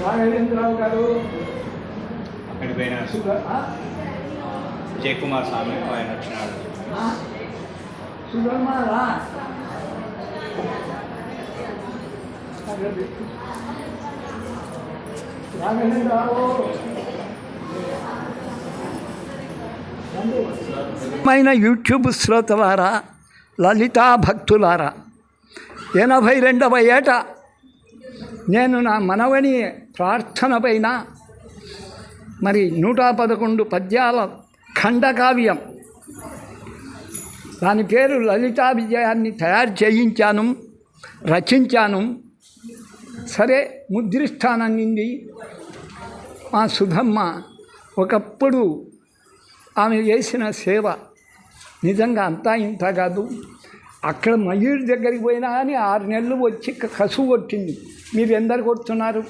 రాఘవేంద్రరావు గారు అక్కడికి పోయిన సుగ- ఆ? విజయ్ కుమార్ స్వామి ఆయన వచ్చినాడు ఆ? సుగమా రా రాఘవేంద్రరావు మైన యూట్యూబ్ శ్రోతలారా లలితా భక్తులారా ఎనభై రెండవ ఏట నేను నా మనవని ప్రార్థన పైన మరి నూట పదకొండు పద్యాల ఖండకావ్యం. దాని పేరు లలితా విజయాన్ని తయారు చేయించాను రచించాను. సరే ముద్రిస్తాననింది మా సుధమ్మ ఒకప్పుడు ఆమె చేసిన సేవ నిజంగా అంతా ఇంత కాదు. అక్కడ మయూరి దగ్గరికి పోయినా కానీ ఆరు నెలలు వచ్చి కసువు కొట్టింది. మీరు ఎందరు కొడుతున్నారు?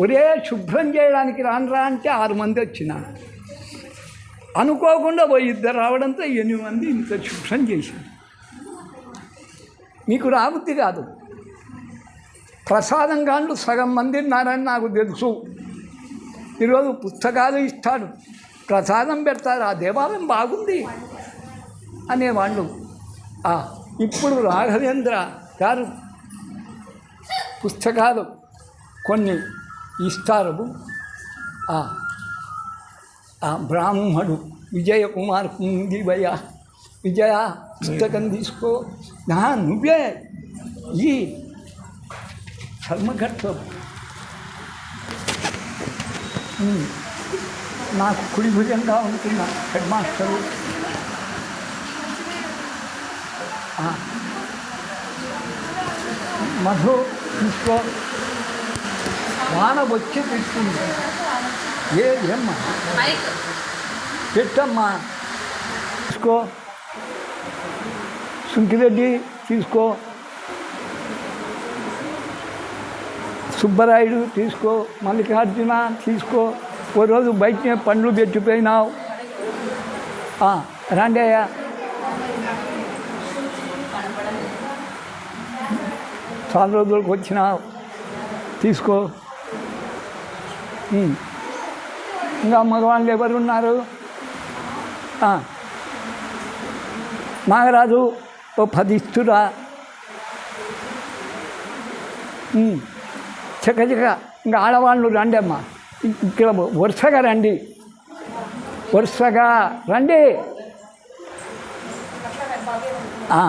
ఒరే శుభ్రం చేయడానికి రానరా అంటే ఆరు మంది వచ్చినారు అనుకోకుండా పోయి ఇద్దరు రావడంతో ఎనిమిది మంది ఇంత శుభ్రం చేశారు. మీకు రాబుద్ది కాదు. ప్రసాదం కాండు సగం మంది ఉన్నారని నాకు తెలుసు. ఈరోజు పుస్తకాలు ఇస్తాడు. ప్రసాదం పెడతారు. ఆ దేవాలయం బాగుంది అనేవాళ్ళు. ఆ, ఇప్పుడు రాఘవేంద్ర గారు పుస్తకాలు కొన్ని ఇస్తారు ఆ, ఆ బ్రాహ్మడు విజయ కుమార్ ఉంది భయ విజయ పుస్తకం తీసుకో నా నువ్వే ఈ ధర్మకర్త ఉమ్. నాకు కుడి భుజంగా ఉంటున్న హెడ్ మాస్టరు ఆ. మధు తీసుకో వాన వచ్చి పెట్టుకుంది ఏ ఏమ్మా? పెట్టమ్మా. తీసుకో. సుంకిరెడ్డి తీసుకో. సుబ్బరాయుడు తీసుకో. మల్లికార్జున తీసుకో. ఓ రోజు బయటనే పండ్లు పెట్టిపోయినావు రండి అయ్యా చాలా రోజులకు వచ్చిన తీసుకో. ఇంకా మగవాళ్ళు ఎవరు ఉన్నారు నాగరాజు ఓ పది ఇస్తురా ఉమ్. చక్క చక్క ఇంకా ఆడవాళ్ళు రండి అమ్మా ఇక్కడ వరుసగా రండి. వరుసగా రండి. ఆ.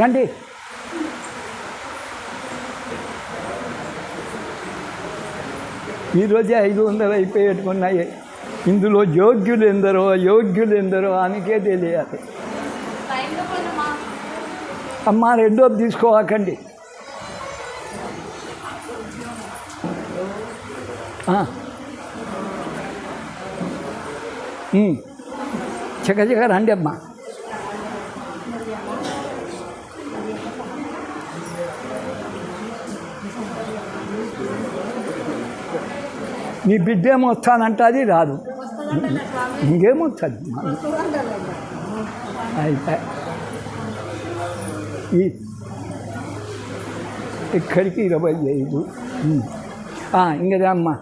రండి. ఈరోజే ఐదు వందలు అయిపోయేట్టుకున్నాయి. ఇందులో యోగ్యులు ఎందరో యోగ్యులు ఎందరో అనికే తెలియాలి. అమ్మ రెండో తీసుకోవాకండి. ఆ. చక్క చక్క రండి అమ్మా. నీ బిడ్డ ఏమో వస్తానంటే అది రాదు. ఇంకేమొస్తుంది అయిపోయి ఈ ఇక్కడికి ఇరవై ఐదు. ఉమ్. ఆ, ఇంకా అమ్మా.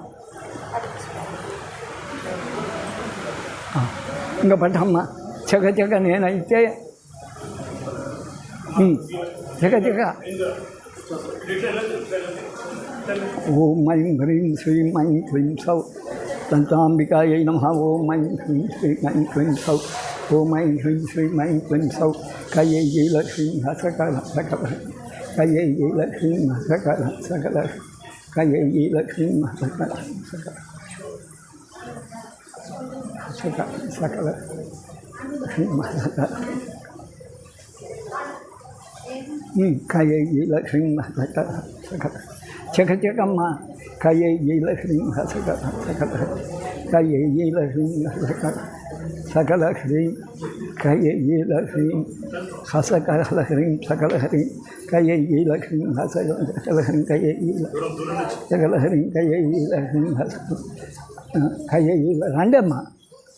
ఇంకా పట్టమ్మా. చక చక నేనైతే ఉమ్. చక. ॐ ऐं ह्रीं श्रीं ऐं क्लीं सौ दन्ताम्बिकायै नमः ॐ ऐं ह्रीं श्रीं ऐं क्लीं सौ ॐ ऐं ह्रीं श्रीं ऐं क्लीं सौ कयै ये लक्ष्मीं हसकल सकल कयै ये लक्ष्मीं हसकल सकल कयै ये लक्ष्मीं हसकल सकल सकल सकल कयै ये लक्ष्मीं हसकल सकल చకమ్మ కయ్యి లక్ష్మీ సకల సకల కయ్యి లక్ష్మీ సకల సకల హ్రీం కయ్యి లక్ష్మీ హసకల హ్రీం సకల హ్రీం కయ్యి లక్ష్మీ హసకల సకల హ్రీం కయ్యి సకల హ్రీం కయ్యి లక్ష్మీ హసకల కయ్యి రండమ్మ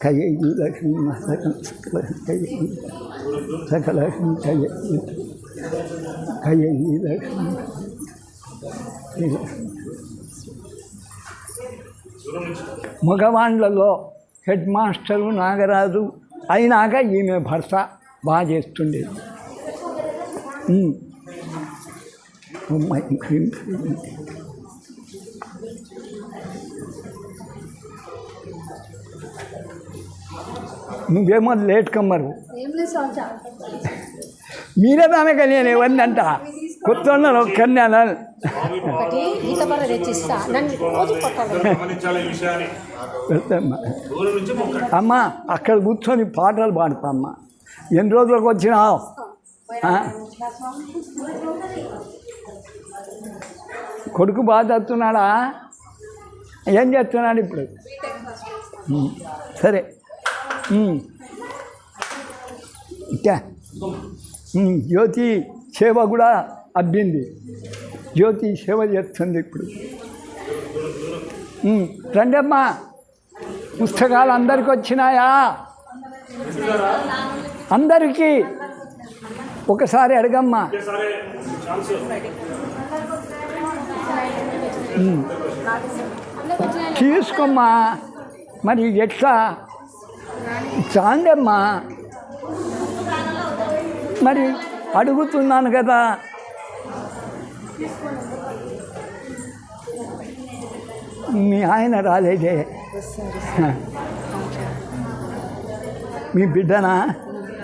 కయ్యి లక్ష్మీ సకల సకల కయ్యి సకల హ్రీం కయ్యి అయ్యే ఈ లక్ష్మి. మగవాండ్లలో హెడ్ మాస్టరు నాగరాజు అయినాక ఈమె భర్త బాగా చేస్తుండేది నువ్వేమో లేట్ కమ్మరు. మీరే దామే కలియని ఎవరినంట కొత్త వాళ్ళని ఒక్కరిని అనాలి ఒకటి ఈత బల్ల తెచ్చిస్తా. నన్ను రోజు కొట్టాలి. గమనించాలి ఈ విషయాన్ని వెళ్తామ్మా దూరం నుంచి మొక్క అమ్మ అక్కడ కూర్చొని పాటలు పాడతా అమ్మ. ఎన్ని రోజులకు వచ్చినావు ఆ? కొడుకు బాగా చదువుతున్నాడా? ఏం చేస్తున్నాడు ఇప్పుడు? సరే. ఉమ్, జ్యోతి సేవ కూడా అబ్బింది. జ్యోతి సేవ చేస్తుంది ఇప్పుడు. రండమ్మా పుస్తకాలు అందరికి వచ్చినాయా? అందరికీ. ఒకసారి అడగమ్మా. తీసుకోమ్మా. మరి ఎట్లా? చాండమ్మా మరి అడుగుతున్నాను కదా. మీ ఆయన రాలేదే. మీ బిడ్డనా?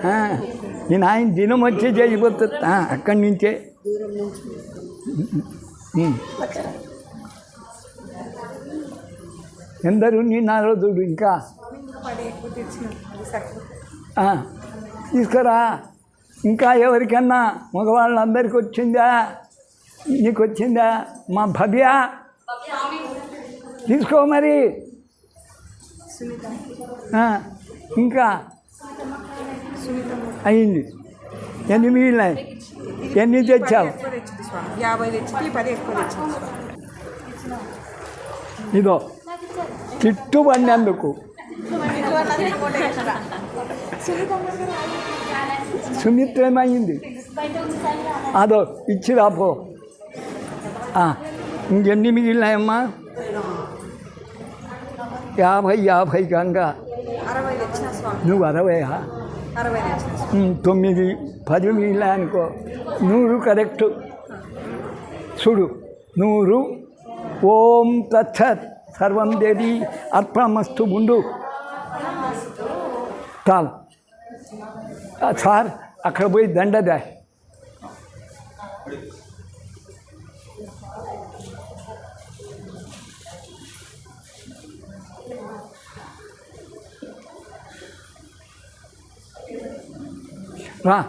నేను మీ నాయన దినం వచ్చి చేయబోతుంది అక్కడి నుంచే. ఉమ్. ఎందరు నీ నారదుడు ఇంకా. తీసుకురా. ఇంకా ఎవరికన్నా మగవాళ్ళందరికీ వచ్చిందా? నీకు వచ్చిందా మా భవ్య. తీసుకో మరి. ఇంకా అయింది. ఎన్ని మిగిలినాయి? ఎన్ని తెచ్చావు? ఎక్కువ తెచ్చింది స్వామి అదో తెచ్చింది పది రాపో ఆ, ఇంకెన్ని మిగిలినాయమ్మా యాభై యాభై గంగా అరవై తెచ్చిన స్వామి నువ్వు అరవై అరవై తెచ్చిన స్వామి తొమ్మిది పది మిగిలినాయి అనుకో నూరు కరెక్ట్ చూడు నూరు ఓం తచ్చత్ సర్వం దేవి అర్పణమస్తు ముందు చాలు ఆ, సార్ అక్కడ పోయి దండదా రా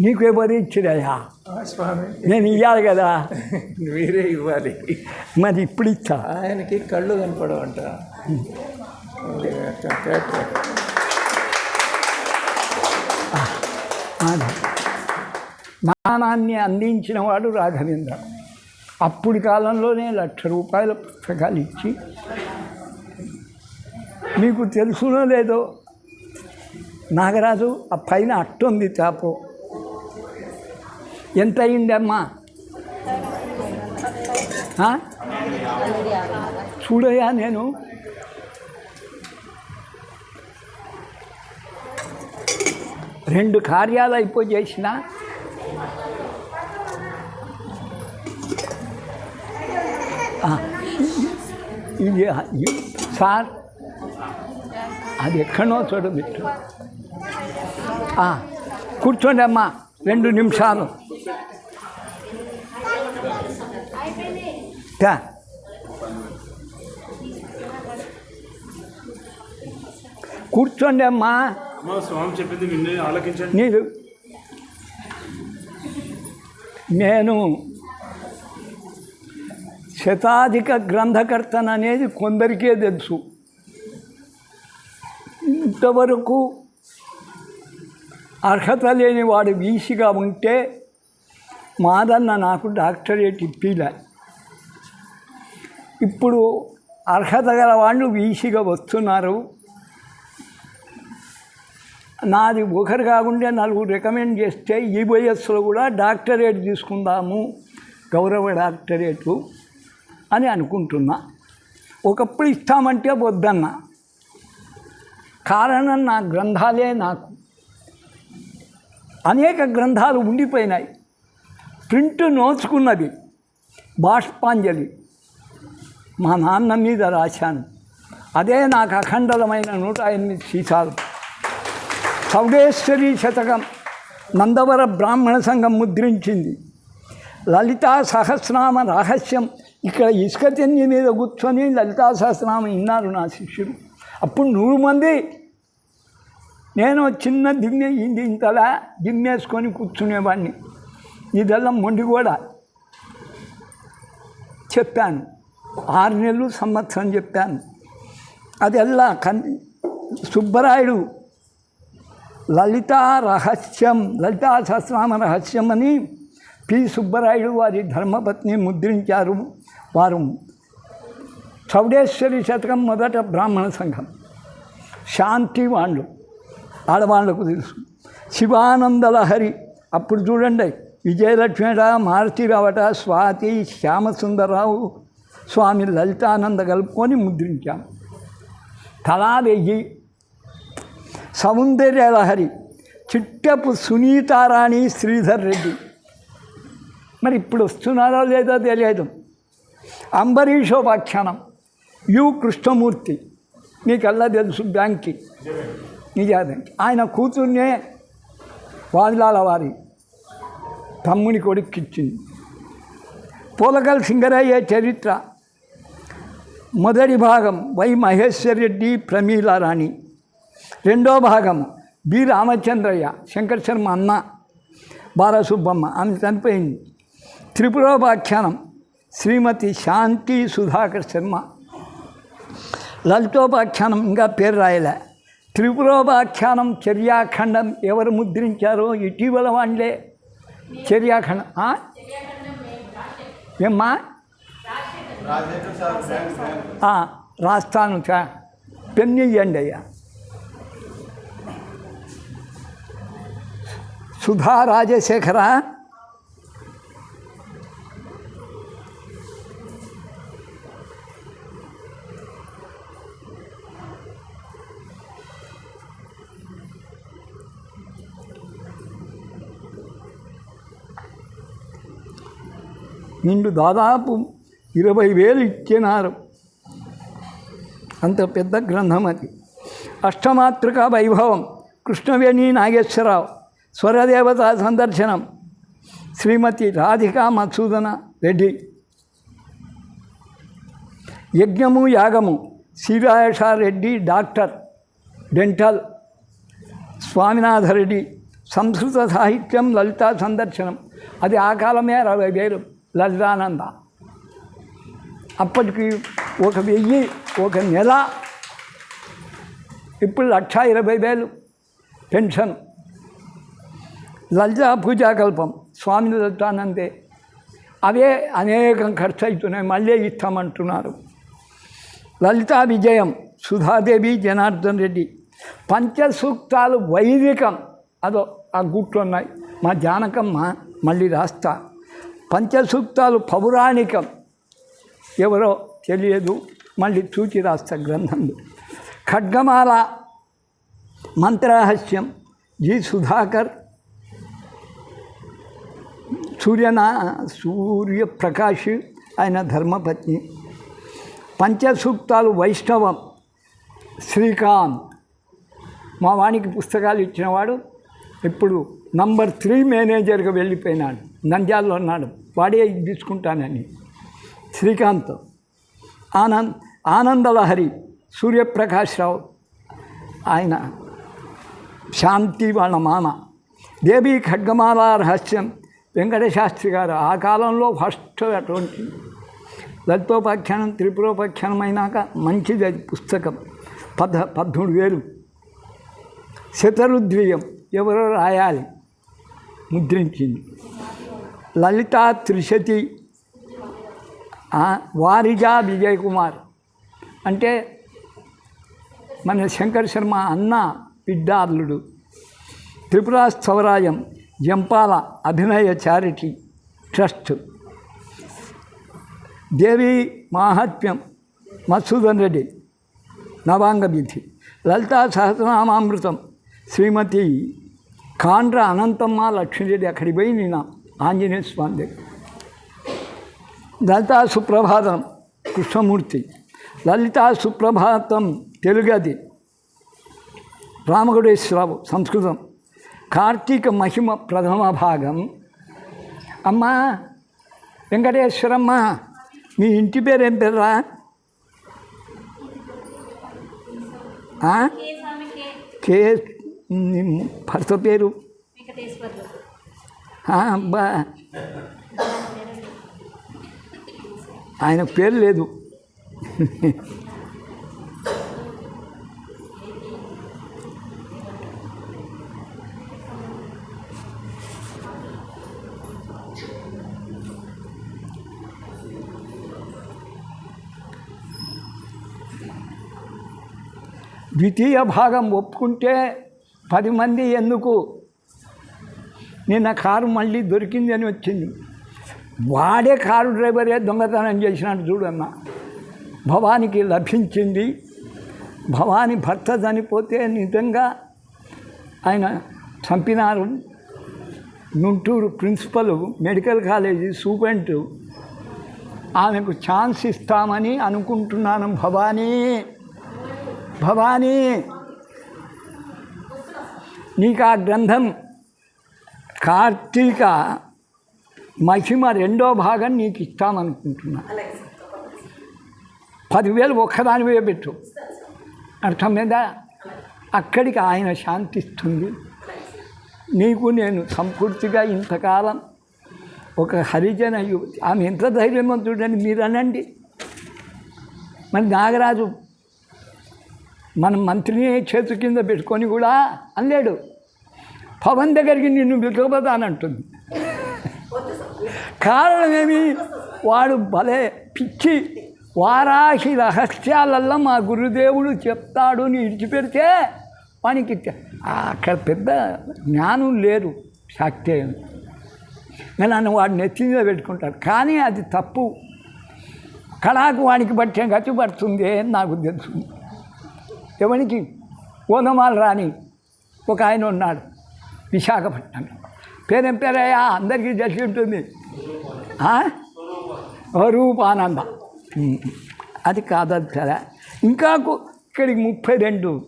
నీకు ఎవరు ఇచ్చిరయ్యా స్వామి. నేను ఇవ్వాలి కదా. మీరే ఇవ్వాలి. మరి ఇప్పుడు ఇచ్చా? ఆయనకి కళ్ళు కనపడవంట. అది. జ్ఞానాన్ని అందించిన వాడు రాఘవేంద్ర. అప్పుడు కాలంలోనే లక్ష రూపాయల పుస్తకాలు ఇచ్చి మీకు తెలుసునో లేదో నాగరాజు ఆ పైన అట్టుంది చాపు. ఎంత అయిందమ్మా అమ్మా చూడయా నేను? రెండు కార్యాలు అయిపోయి చేసిన? ఇది సార్ అది ఎక్కడో చూడు బిట్టు కూర్చోండి అమ్మా రెండు నిమిషాలు. కూర్చోండి అమ్మా స్వామి చెప్పింది ఆలకించండి. నేను శతాధిక గ్రంథకర్తననేది కొందరికే తెలుసు. ఇంతవరకు అర్హత లేని వాడు వీసిగా ఉంటే మాదన్న నాకు డాక్టరేట్ ఇప్పిలే. ఇప్పుడు అర్హత గల వాళ్ళు వీసిగా వస్తున్నారు. నాది ఒకరు కాకుండా నలుగురు రికమెండ్ చేస్తే ఈ వయస్సులో కూడా డాక్టరేట్ తీసుకుందాము గౌరవ డాక్టరేటు అని అనుకుంటున్నా. ఒకప్పుడు ఇస్తామంటే వద్దన్న. కారణం నా గ్రంథాలే నాకు. అనేక గ్రంథాలు ఉండిపోయినాయి. ప్రింట్ నోచుకున్నది బాష్పాంజలి. మా నాన్న మీద రాశాను. అదే నాకు అఖండలమైన నూట ఎనిమిది సీసాలు. చౌడేశ్వరి శతకం నందవర బ్రాహ్మణ సంఘం ముద్రించింది. లలితా సహస్రనామ రహస్యం ఇక్కడ ఇసుక తెన్ని మీద కూర్చొని లలితా సహస్రనామం విన్నారు నా శిష్యుడు. అప్పుడు నూరు మంది నేను చిన్న దిమ్మె ఇంది ఇంతలా దిమ్మేసుకొని కూర్చునేవాడిని ఇదెల్లా మొండి కూడా. చెప్పాను. ఆరు నెలలు సంవత్సరం చెప్పాను. అదెల్లా కన్ సుబ్బరాయుడు లలితా రహస్యం లలితా సహస్రామ రహస్యం అని పి. సుబ్బరాయుడు వారి ధర్మపత్ని ముద్రించారు. వారు చౌడేశ్వరి శతకం మొదట బ్రాహ్మణ సంఘం. శాంతి వాళ్ళు ఆడవాళ్ళకు తెలుసు. శివానంద లహరి అప్పుడు చూడండి విజయలక్ష్మిట మారుతిరావట స్వాతి శ్యామసుందరరావు స్వామి లలితానంద కలుపుకొని ముద్రించాం. తలా వెయ్యి. సౌందర్య లహరి చిట్టపు సునీతారాణి శ్రీధర్ రెడ్డి. మరి ఇప్పుడు వస్తున్నారో లేదో తెలియదు. అంబరీషోపాఖ్యానం యు కృష్ణమూర్తి. నీకల్లా తెలుసు బ్యాంక్కి నిజాదండి ఆయన కూతుర్నే వాదిలాల వారి తమ్ముని కొడుక్కిచ్చింది. పూలకల్ సింగరయ్య చరిత్ర. మొదటి భాగం వై మహేశ్వర్ రెడ్డి ప్రమీల రాణి. రెండో భాగం బి రామచంద్రయ్య శంకర్ శర్మ అన్న బాలసుబ్బమ్మ. ఆమె చనిపోయింది. త్రిపురోపాఖ్యానం శ్రీమతి శాంతి సుధాకర్ శర్మ. లలితోపాఖ్యానం ఇంకా పేరు రాయలే. త్రిపురోపాఖ్యానం చర్యాఖండం ఎవరు ముద్రించారో ఇటీవల వాళ్ళే. చర్యాఖండం ఏమ్మా? రాస్తాను చా పెన్ను ఇవ్వండి అయ్యా. సుధా రాజశేఖర నిండు దాదాపు ఇరవై వేలు ఇచ్చినారు. అంత పెద్ద గ్రంథం అది. అష్టమాతృక వైభవం కృష్ణవేణి నాగేశ్వరరావు స్వరదేవత సందర్శనం శ్రీమతి రాధికా మధుసూదన రెడ్డి. యజ్ఞము యాగము శ్రీరాయషారెడ్డి డాక్టర్ డెంటల్ స్వామినాథరెడ్డి సంస్కృత సాహిత్యం లలితా సందర్శనం. అది ఆ కాలమే అరవై వేలు. లలితానంద. అప్పటికి ఒక వెయ్యి ఒక నెల ఇప్పుడు లక్ష ఇరవై వేలు పెన్షన్. లలితా పూజాకల్పం స్వామి లలితానందే. అవే అనేకం ఖర్చు అవుతున్నాయి మళ్ళీ ఇస్తామంటున్నారు. లలితా విజయం సుధాదేవి జనార్దన్ రెడ్డి. పంచసూక్తాలు వైదికం. అదో ఆ గుట్లు ఉన్నాయి. మా జానకమ్మ మళ్ళీ రాస్తా. పంచసూక్తాలు పౌరాణికం. ఎవరో తెలియదు. మళ్ళీ చూచి రాస్తా గ్రంథంలో ఖడ్గమాల మంత్రరహస్యం. జి సుధాకర్. సూర్యనా సూర్యప్రకాష్ ఆయన ధర్మపత్ని. పంచసూక్తాలు వైష్ణవం. శ్రీకాంత్. మా వానికి పుస్తకాలు ఇచ్చినవాడు. ఇప్పుడు నంబర్ త్రీ మేనేజర్గా వెళ్ళిపోయినాడు. నంద్యాలలో ఉన్నాడు. వాడే తీసుకుంటానని. శ్రీకాంత్ ఆనంద్ ఆనందలహరి సూర్యప్రకాశ్రావు ఆయన శాంతి వాళ్ళ మామ. దేవి ఖడ్గమాల రహస్యం వెంకటశాస్త్రి గారు. ఆ కాలంలో ఫస్ట్ అటువంటి లలితోపాఖ్యానం త్రిపురోపాఖ్యానం అయినాక మంచిది అది పుస్తకం. పద్ పద్మూడు వేలు. శతరుద్వీయం ఎవరో రాయాలి. ముద్రించింది. లలితా త్రిశతి వారిజా విజయ్ కుమార్ అంటే మన శంకర్ శర్మ అన్న బిడ్డార్లుడు. త్రిపుర స్థవరాయం జంపాల అభినయ చారిటీ ట్రస్ట్. దేవి మాహాత్మ్యం మధుసూదన్ రెడ్డి నవాంగ విధి. లలితా సహస్రనామామృతం శ్రీమతి కాండ్ర అనంతమ్మ లక్ష్మీరెడ్డి అక్కడికి పోయి నేను ఆంజనేయ స్వామి దగ్గర. లలితా సుప్రభాతం కృష్ణమూర్తి. లలితా సుప్రభాతం తెలుగది. రామగుడేశ్వరరావు సంస్కృతం. కార్తీక మహిమ ప్రథమ భాగం. అమ్మా వెంకటేశ్వరమ్మ మీ ఇంటి పేరు ఏం పేరురా? కే భర్త పేరు? అబ్బా. ఆయన పేరు లేదు. ద్వితీయ భాగం ఒప్పుకుంటే పది మంది ఎందుకు? నిన్న కారు మళ్ళీ దొరికింది అని వచ్చింది. వాడే కారు డ్రైవరే దొంగతనం చేసినాడు చూడన్న భవానికి లభించింది. భవాని భర్త చనిపోతే నిజంగా ఆయన చంపినారు. గుంటూరు ప్రిన్సిపల్ మెడికల్ కాలేజీ సూపెంట్. ఆమెకు ఛాన్స్ ఇస్తామని అనుకుంటున్నాను భవానీ. భవానీ. నీకు ఆ గ్రంథం కార్తీక మహిమ రెండో భాగం నీకు ఇస్తామనుకుంటున్నా. పదివేలు ఒక్కదానివే పెట్టు. అర్థం మీద అక్కడికి ఆయన శాంతిస్తుంది. నీకు నేను సంపూర్తిగా ఇంతకాలం ఒక హరిజన యువతి ఆమె ఎంత ధైర్యవంతుడని మీరు అనండి మరి నాగరాజు మన మంత్రిని చేతు కింద పెట్టుకొని కూడా అనలేడు పవన్ దగ్గరికి నిన్ను పిలుచుకుపోతానంటుంది కారణమేమి? వాడు భలే పిచ్చి వారాహి రహస్యాలల్లో మా గురుదేవుడు చెప్తాడు అని ఇడిచిపెడితే వానికి అక్కడ పెద్ద జ్ఞానం లేదు శక్తి. నన్ను వాడు నెచ్చిందే పెట్టుకుంటాడు. కానీ అది తప్పు. కళాకు వానికి బట్టే గతి పడుతుంది అని నాకు తెలుసు. ఎవరికి ఓనమాలు రాని ఒక ఆయన ఉన్నాడు. విశాఖపట్నంలో పేరేం పేరయ్యా అందరికీ తెలిసి ఉంటుంది. ఆ? రూపానంద. అది కాదది సరే ఇంకా ఇక్కడికి ముప్పై రెండు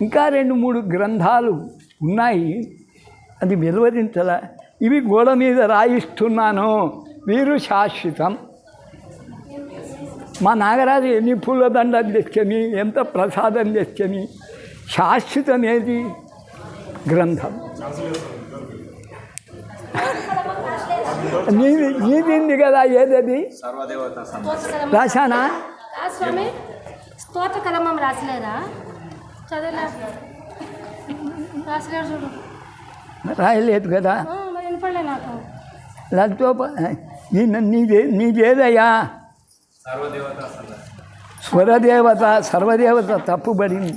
ఇంకా రెండు మూడు గ్రంథాలు ఉన్నాయి. అది వెలువరించలే. ఇవి గోడ మీద రాయిస్తున్నాను. వీరు శాశ్వతం. మా నాగరాజు ఎన్ని పూల తెచ్చని ఎంత ప్రసాదం తెచ్చని శాశ్వతం ఏది గ్రంథం. నీది నీదింది కదా ఏదది? రాశానా? స్వామి స్తోత్ర కలమం రాసలేదా? చదవలే. రాసలేడు చూడు. రాయలేదు కదా? వినపడలే నాకు. లలితో నీ నీదే నీదేదయ్యా? స్వరదేవత సర్వదేవత తప్పుబడింది.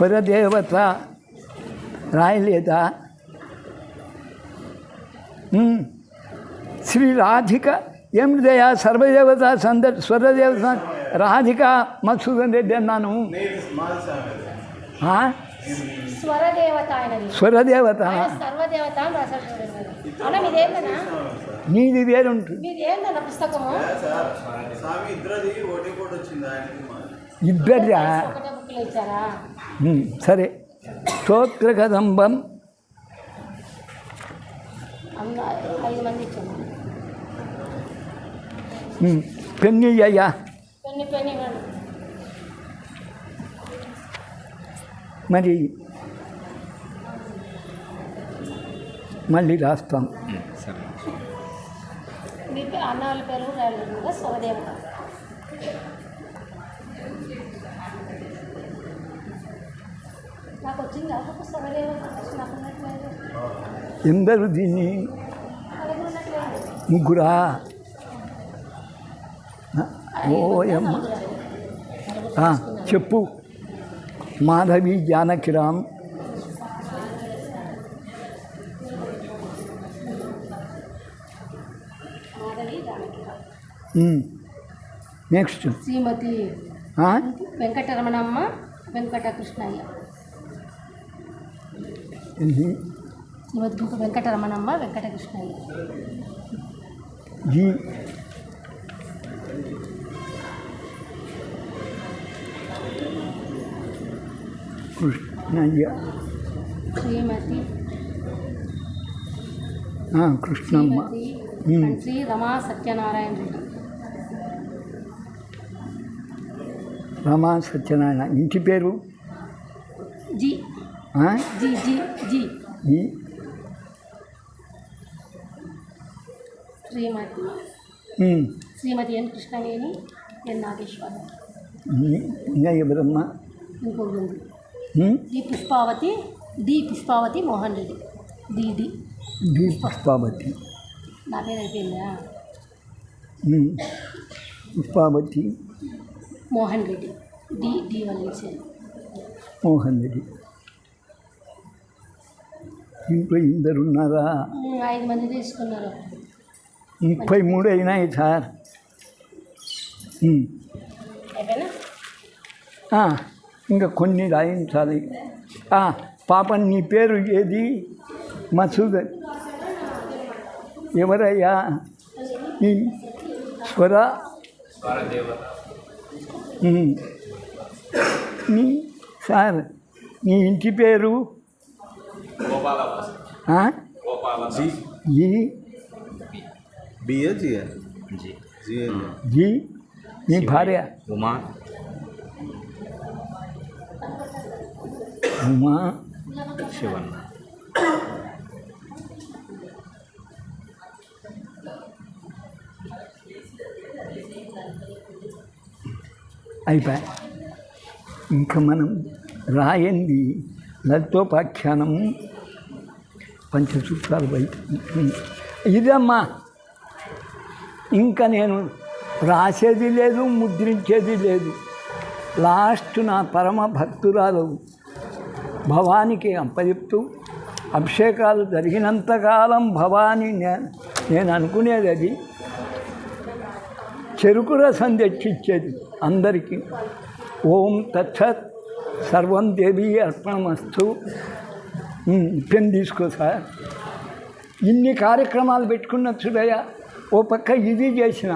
స్వరదేవత రాయలేదా. శ్రీ రాధిక ఏమిదయా సర్వదేవత సందర్ స్వరదేవత రాధిక మధుసూదన్ రెడ్డి అన్నాను? స్వరదేవత నీది వేరుంటుంది. మీది. సరే. స్తోత్ర కదంబం అంద ఐదు మంది ఇచ్చాము. ఉమ్, పెన్నయ్యయ్యా పెన్ని మరి మళ్ళీ రాస్తాం. మీ నాకు వచ్చింది ఒక స్వరదేవత నాకు ఉన్నట్లేదు ఎందరు దీన్ని ముగ్గురా ఓ అమ్మ ఆ, చెప్పు మాధవి జానకిరామ్ మాధవి జానకిరామ్ నెక్స్ట్ శ్రీమతి వెంకటరమణమ్మ వెంకటకృష్ణయ్య గుంపు వెంకటరమణమ్మ వెంకటకృష్ణయ్య. జీ. కృష్ణయ్య. శ్రీమతి. కృష్ణమ్మ. శ్రీ రమా సత్యనారాయణ రెడ్డి. రమా సత్యనారాయణ. ఇంటి పేరు? జి జి ఈ శ్రీమతి. శ్రీమతి ఎన్ కృష్ణవేణి ఎన్ నాగేశ్వరరావు ఇంకా ఎవరమ్మ ఇంకొకటి ఉంది? D Pushpavathi D Pushpavathi Mohan Reddy. D D. Pushpavathi. నా పేరు అయిపోయిందా. పుష్పావతి. మోహన్ రెడ్డి. డి డి ఇచ్చారు మోహన్ రెడ్డి. ఇంట్లో ఇద్దరున్నారా ఐదు మంది తీసుకున్నారు. ముప్పై మూడు అయినాయి సార్. ఇంకా కొన్ని రాయించాలి. పాప నీ పేరు ఏది? మసూద్ ఎవరయ్యా? నీ స్వర. నీ సార్ నీ ఇంటి పేరు? ఆ? ఈ बी है जी है జీ जी है జీ నీ భార్య ఉమా ఉమా శివన్ అయిపోయి ఇంకా మనం రాయంది లలితోపాఖ్యానం పంచసూత్రాలు బయట ఇదమ్మా ఇంకా నేను రాసేది లేదు ముద్రించేది లేదు. లాస్ట్ నా పరమ భక్తురాలు భవానికి అంపజెప్తూ అభిషేకాలు జరిగినంతకాలం భవాని నేను నేను అనుకునేది అది. చెరుకు రసం తెచ్చిచ్చేది అందరికీ. ఓం తచ్చత్ సర్వం దేవి అర్పణమస్తు. పెన్ తీసుకో సార్. ఇన్ని కార్యక్రమాలు పెట్టుకున్న చూడయ్య ఓ పక్క ఇది చేసిన.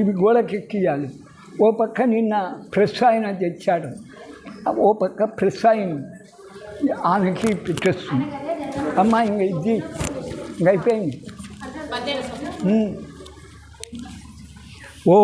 ఇవి గోడకెక్కియాలి ఓ పక్క నిన్న ప్రెస్ ఆయన తెచ్చాడు. ఓ పక్క ప్రెస్ ఆయన. ఆమెకి పెట్టేస్తుంది అమ్మా ఇంక ఇది ఇంక అయిపోయింది. ఓ